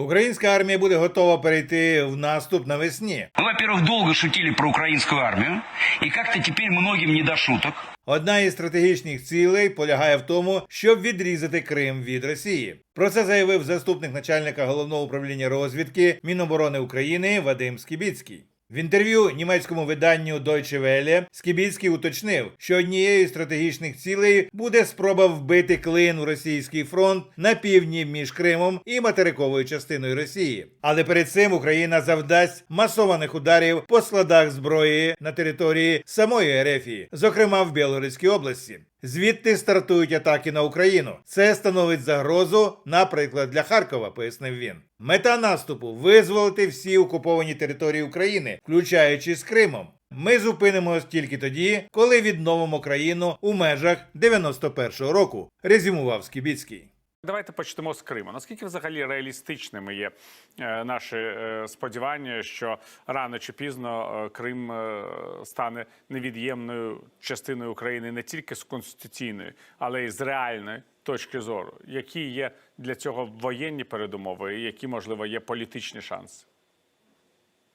Українська армія буде готова перейти в наступ навесні. Мы, во-первых, долго шутили про украинскую армию, и как-то теперь многим не до шуток. Одна із стратегічних цілей полягає в тому, щоб відрізати Крим від Росії. Про це заявив заступник начальника головного управління розвідки Міноборони України Вадим Скібіцький. В інтерв'ю німецькому виданню Deutsche Welle Скібіцький уточнив, що однією з стратегічних цілей буде спроба вбити клин у російський фронт на півдні між Кримом і материковою частиною Росії. Але перед цим Україна завдасть масованих ударів по складах зброї на території самої Ерефії, зокрема в Білгородській області. Звідти стартують атаки на Україну. Це становить загрозу, наприклад, для Харкова, пояснив він. Мета наступу визволити всі окуповані території України, включаючи з Кримом. Ми зупинимось тільки тоді, коли відновимо країну у межах 91-го року, резюмував Скібіцький. Давайте почнемо з Криму. Наскільки взагалі реалістичними є е, наші е, сподівання, що рано чи пізно е, Крим стане невід'ємною частиною України не тільки з конституційної, але й з реальної точки зору? Які є для цього воєнні передумови, і які можливо є політичні шанси?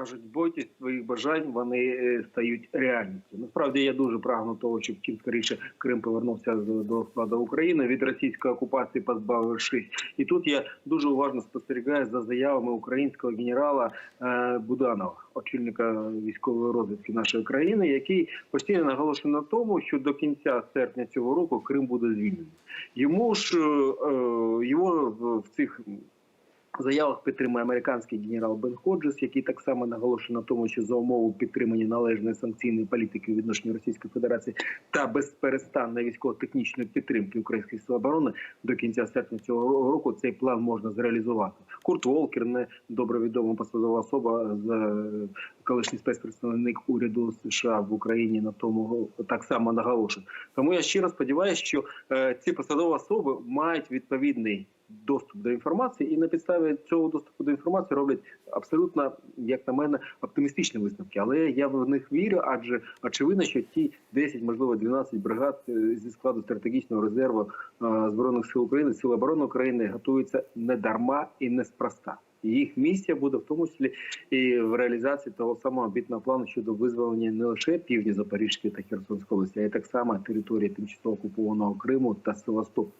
Кажуть, бойтесь своїх бажань, вони е, стають реальністю. Насправді я дуже прагну того, щоб чим скоріше Крим повернувся до складу України від російської окупації, позбавившись. І тут я дуже уважно спостерігаю за заявами українського генерала е, Буданова, очільника військової розвідки нашої країни, який постійно наголошує на тому, що до кінця серпня цього року Крим буде звільнений. Йому ж е, його в цих заявах підтримує американський генерал Бен Ходжес, який так само наголошує на тому, що за умову підтримання належної санкційної політики у відношенні Російської Федерації та безперестанної військово-технічної підтримки українських сил оборони до кінця серпня цього року цей план можна зреалізувати. Курт Волкер, не добре відома посадова особа з е, колишній спецпредставник уряду США в Україні на тому так само наголошує. Тому я щиро сподіваюся, що е, ці посадові особи мають відповідний доступ до інформації, і на підставі цього доступу до інформації роблять абсолютно, як на мене, оптимістичні висновки. Але я в них вірю, адже очевидно, що ті 10, можливо, 12 бригад е, зі складу стратегічного резерву е, збройних сил України, сил оборони України готуються не дарма і неспроста. Їх місія буде в тому числі і в реалізації того самого амбітного плану щодо визволення не лише півдня Запорізької та Херсонської області, а й так само території тимчасово окупованого Криму та Севастополя.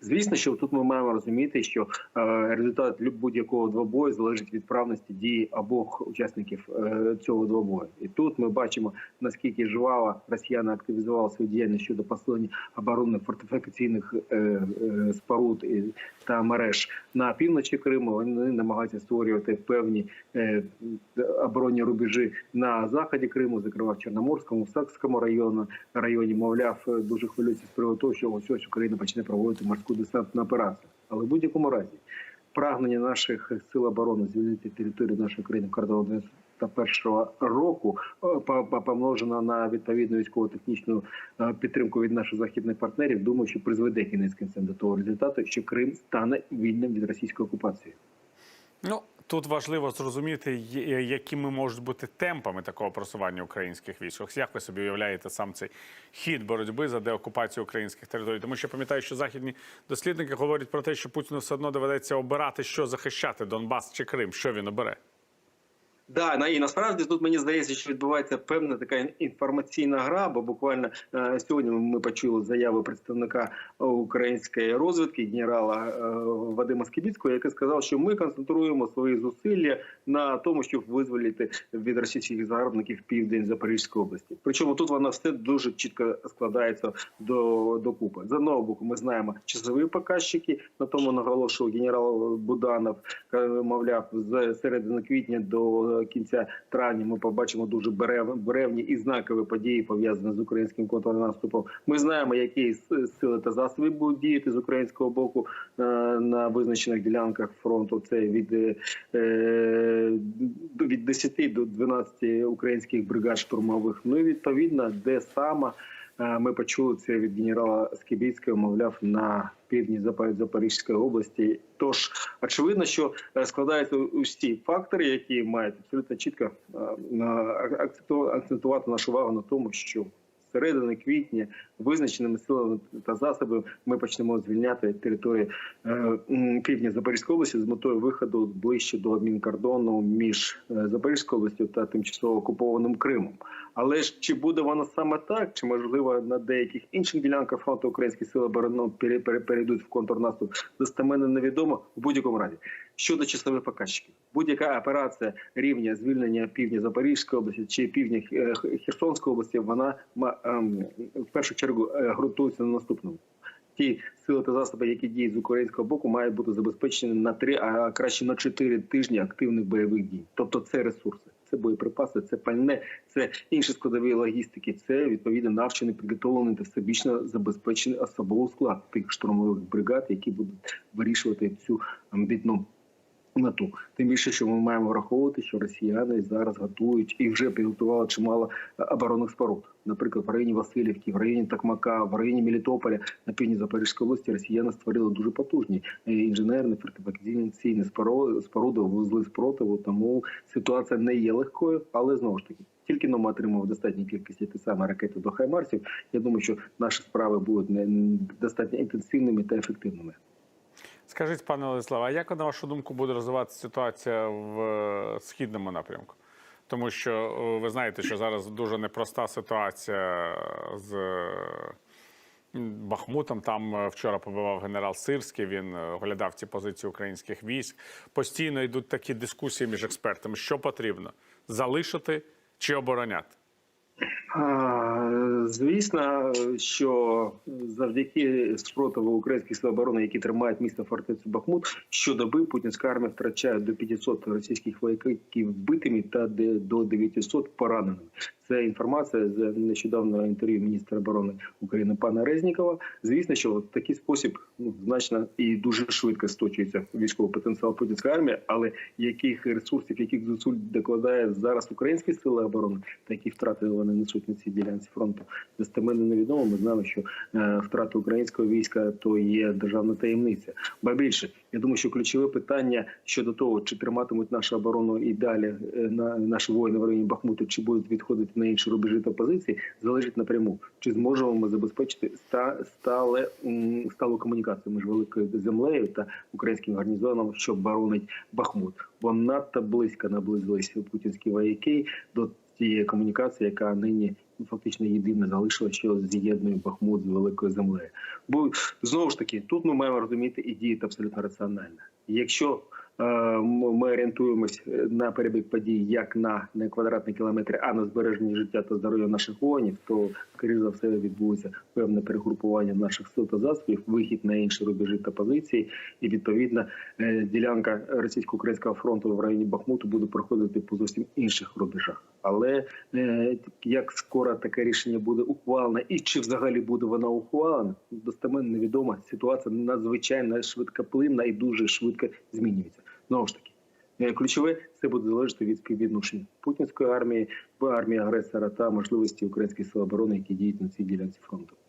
Звісно, що тут ми маємо розуміти, що е, результат будь-якого двобою залежить від правності дії обох учасників е, цього двобою. І тут ми бачимо наскільки жваво росіяни активізували свою діяльність щодо посилення оборонних фортифікаційних е, споруд та мереж на півночі Криму. Вони намагаються створювати певні оборонні рубежі на заході Криму, зокрема в Чорноморському, Сакському району районі. Мовляв, дуже хвилюється з приводу того, що ось ось Україна почне проводити морську десантну операцію. Але в будь-якому разі прагнення наших сил оборони звільнити територію нашої країни кордону 91 року е, по- по- помножено на відповідну військово-технічну е, підтримку від наших західних партнерів. Думаю, що призведе кінець кінцем до того результату, що Крим стане вільним від російської окупації. Ну тут важливо зрозуміти, якими можуть бути темпами такого просування українських військ. Як ви собі уявляєте сам цей хід боротьби за деокупацію українських територій? Тому що пам'ятаю, що західні дослідники говорять про те, що Путіну все одно доведеться обирати, що захищати Донбас чи Крим. Що він обере? Да, і насправді тут мені здається, що відбувається певна така інформаційна гра, бо буквально е, сьогодні ми почули заяву представника української розвідки генерала е, Вадима Скібіцького, який сказав, що ми концентруємо свої зусилля на тому, щоб визволити від російських загарбників південь Запорізької області. Причому тут воно все дуже чітко складається до, до купи. З одного боку, ми знаємо часові показчики, на тому наголошував генерал Буданов, е, мовляв, з середини квітня до кінця травня ми побачимо дуже берев- беревні і знакові події пов'язані з українським контрнаступом. Ми знаємо, які сили та засоби будуть діяти з українського боку е, на визначених ділянках фронту. Це від, е, е, від 10 до 12 українських бригад штурмових. Ну і відповідно, де саме Ми почули це від генерала Скібіцького, мовляв, на півдні Запор- Запорізької області. Тож очевидно, що е, складаються усі фактори, які мають абсолютно чітко е, акцентувати нашу увагу на тому, що середини квітня визначеними силами та засобами ми почнемо звільняти території е, півдня Запорізької області з метою виходу ближче до адмінкордону між Запорізькою областю та тимчасово окупованим Кримом. Але ж чи буде воно саме так, чи можливо на деяких інших ділянках фронту українські сили оборони пере- перейдуть в контрнаступ, достеменно невідомо в будь-якому разі. Щодо часових показчиків, будь-яка операція рівня звільнення півдня Запорізької області чи півдня е, Херсонської області, вона ем, в першу чергу е, ґрунтується на наступному. Ті сили та засоби, які діють з українського боку, мають бути забезпечені на три, а краще на чотири тижні активних бойових дій. Тобто, це ресурси, це боєприпаси, це пальне, це інші складові логістики, це відповідно навчений, підготовлений та всебічно забезпечений особовий склад тих штурмових бригад, які будуть вирішувати цю амбітну мету. Тим більше, що ми маємо враховувати, що росіяни зараз готують і вже підготували чимало е, оборонних споруд. Наприклад, в районі Васильівки, в районі Такмака, в районі Мелітополя на півдні Запорізької області росіяни створили дуже потужні е, інженерні фортифікаційні споруди, вузли спротиву. Тому ситуація не є легкою, але знову ж таки. Тільки но ми отримали достатню кількість ті саме ракети до Хаймарсів. Я думаю, що наші справи будуть не достатньо інтенсивними та ефективними. Скажіть, пане Олеславе, а як на вашу думку буде розвиватися ситуація в е, східному напрямку? Тому що е, ви знаєте, що зараз дуже непроста ситуація з е, Бахмутом. Там вчора побивав генерал Сирський. Він оглядав ці позиції українських військ. Постійно йдуть такі дискусії між експертами. Що потрібно залишити чи обороняти? Звісно, що завдяки спротиву українських сил оборони, які тримають місто фортецю Бахмут, щодоби путінська армія втрачає до 500 російських вояків вбитими та до 900 пораненими. Це інформація з нещодавнього інтерв'ю міністра оборони України пана Резнікова. Звісно, що в такий спосіб ну, значно і дуже швидко сточується військовий потенціал путінської армії, але яких ресурсів, яких зусиль докладає зараз українські сили оборони, та які втрати вони несуть на цій ділянці фронту, достеменно невідомо. Ми знаємо, що е, втрати українського війська то є державна таємниця. Ба більше, я думаю, що ключове питання щодо того, чи триматимуть нашу оборону і далі е, на наші воїни в районі Бахмуту, чи будуть відходити на інші рубежі та позиції, залежить напряму. Чи зможемо ми забезпечити ста, стале сталу комунікацію між великою землею та українським гарнізоном, що боронить Бахмут? Бо надто близько наблизилися путінські вояки до тієї комунікації, яка нині фактично єдина залишила, що з'єднує Бахмут з великою землею. Бо знову ж таки, тут ми маємо розуміти і діяти абсолютно раціонально. Якщо е, ми орієнтуємось на перебіг подій як на не квадратні кілометри, а на збереження життя та здоров'я наших воїнів, то скоріш за все відбудеться певне перегрупування наших сил та засобів, вихід на інші рубежі та позиції, і відповідно е, ділянка російсько-українського фронту в районі Бахмуту буде проходити по зовсім інших рубежах. Але е, як скоро таке рішення буде ухвалене, і чи взагалі буде воно ухвалена достеменно невідомо. Ситуація надзвичайно швидкоплинна і дуже швидко змінюється. Знову ж таки, е, ключове це буде залежати від співвідношення путінської армії, армії агресора та можливості українських сил оборони, які діють на цій ділянці фронту.